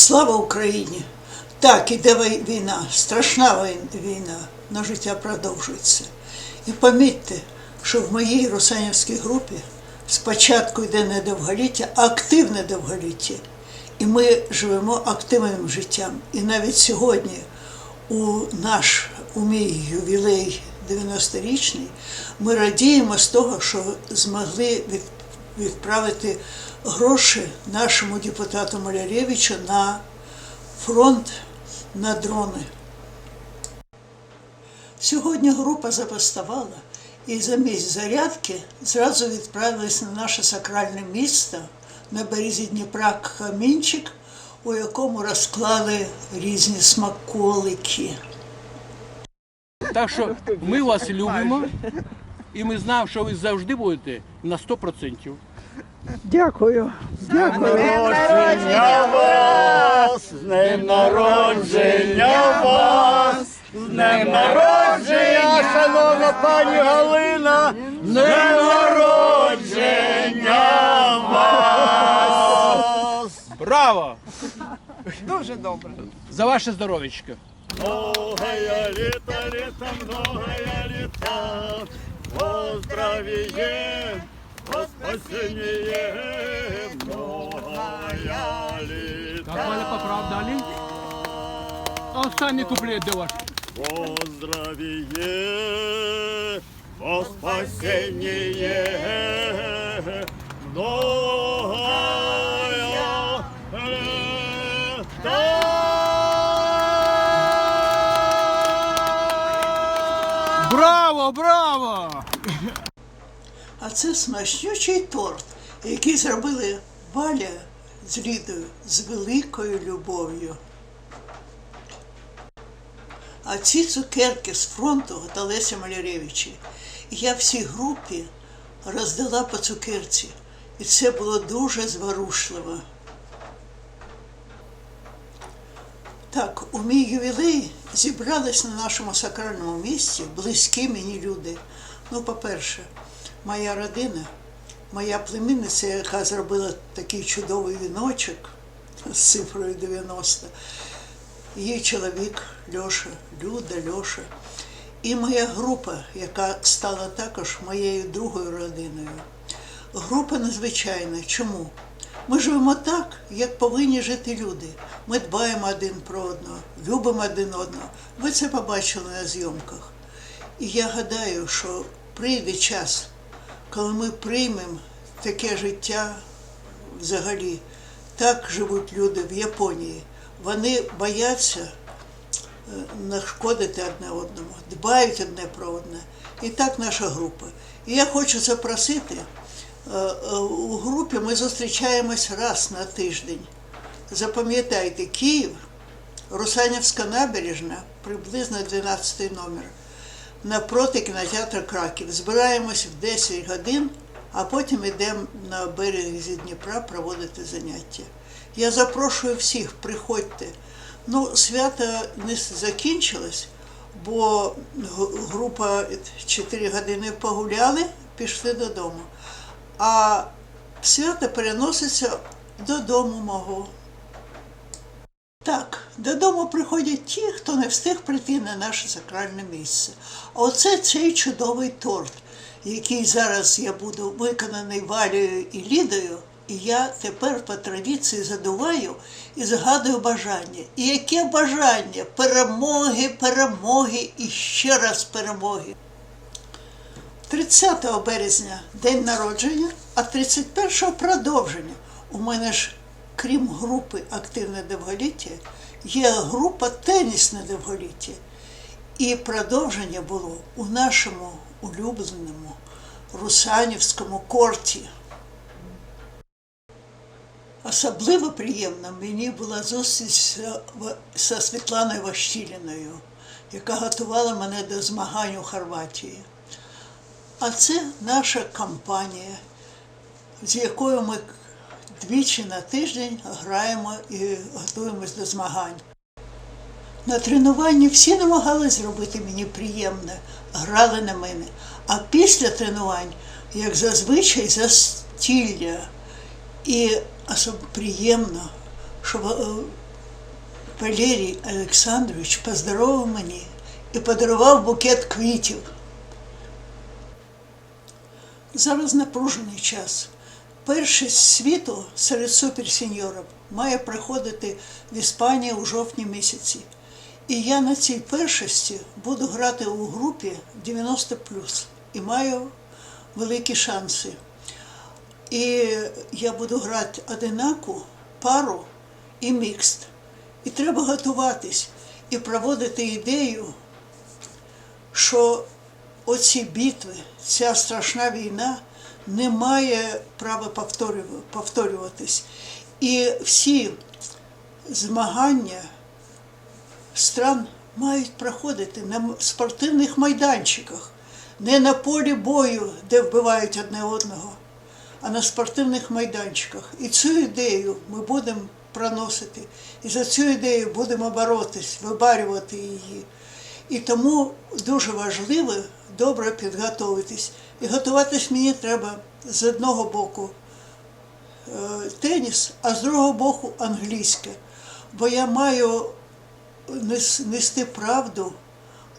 Слава Україні! Так, іде війна, страшна війна, але життя продовжується. І помітьте, що в моїй Русанівській групі спочатку йде не довголіття, а активне довголіття. І ми живемо активним життям. І навіть сьогодні у наш у мій ювілей 90-річний ми радіємо з того, що змогли від, відправити гроші нашому депутату Маляревичу на фронт на дрони. Сьогодні група запоставала і замість зарядки зразу відправилась на наше сакральне місто на березі Дніпра Камінчик, у якому розклали різні смаколики. Так що ми вас любимо, і ми знаємо, що ви завжди будете на 100%. Дякую. Дякую. народження вас, з днем народження вас, з днем народження, шановна пані Галина, з днем народження вас. Браво! Дуже добре. За ваше здоров'ячко! Многое лето, лето, многое лето, во здравие, спасение, многое Как Валя поправ далі? А Останній куплет де ваш. Во здравие, во спасение, многое лето. Браво, браво! А це смачнючий торт, який зробили Валя з Лідою з великою любов'ю. А ці цукерки з фронту та Леся Маляревичі. І я всій групі роздала по цукерці. І це було дуже зворушливо. Так, у мій ювілей зібрались на нашому сакральному місці близькі мені люди. Ну, по-перше, моя родина, моя племінниця, яка зробила такий чудовий віночок з цифрою 90, її чоловік Льоша, Люда, Льоша, і моя група, яка стала також моєю другою родиною. Група надзвичайна. Чому? Ми живемо так, як повинні жити люди. Ми дбаємо один про одного, любимо один одного. Ви це побачили на зйомках. І я гадаю, що прийде час, коли ми приймемо таке життя взагалі. Так живуть люди в Японії. Вони бояться е, нашкодити одне одному, дбають одне про одне. І так наша група. І я хочу запросити, е, е, у групі ми зустрічаємось раз на тиждень. Запам'ятайте, Київ, Русанівська набережна, приблизно 12 номер, напроти кінотеатру Краків. Збираємось в 10 годин, а потім йдемо на березі Дніпра проводити заняття. Я запрошую всіх, приходьте. Ну, свято не закінчилось, бо група 4 години погуляли, пішли додому. А свято переноситься додому мого. Так, додому приходять ті, хто не встиг прийти на наше сакральне місце. Оце цей чудовий торт, який зараз я буду виконаний Валею і Лідою, і я тепер по традиції задуваю і згадую бажання. І яке бажання? Перемоги, перемоги і ще раз перемоги. 30 березня день народження, а 31 продовження. У мене ж, крім групи активне довголіття, є група тенісне довголіття. І продовження було у нашому улюбленому Русанівському корті. Особливо приємна мені була зустріч зі Світланою Ващіліною, яка готувала мене до змагань у Хорватії. А це наша компанія, з якою ми двічі на тиждень граємо і готуємось до змагань. На тренуванні всі намагалися зробити мені приємне, грали на мене. А після тренувань, як зазвичай, застілля. І особливо приємно, що е, Валерій Олександрович поздоровив мені і подарував букет квітів. Зараз напружений час. Першість світу серед суперсеньорів має проходити в Іспанії у жовтні місяці. І я на цій першості буду грати у групі 90 і маю великі шанси. І я буду грати одинаку, пару і мікст. І треба готуватись і проводити ідею, що оці битви, ця страшна війна не має права повторюватись. І всі змагання стран мають проходити на спортивних майданчиках, не на полі бою, де вбивають одне одного, а на спортивних майданчиках. І цю ідею ми будемо проносити. І за цю ідею будемо боротись, вибарювати її. І тому дуже важливо добре підготуватись. І готуватись мені треба з одного боку е, теніс, а з другого боку англійське. Бо я маю нес- нести правду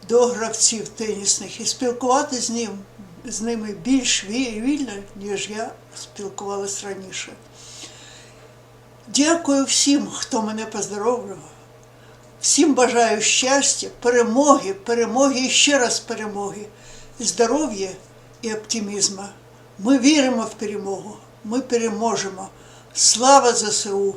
до гравців тенісних і спілкуватися з ним з ними більш вільно, ніж я спілкувалась раніше. Дякую всім, хто мене поздоровив. Всім бажаю щастя, перемоги, перемоги і ще раз перемоги, здоров'я і оптимізму. Ми віримо в перемогу, ми переможемо. Слава ЗСУ!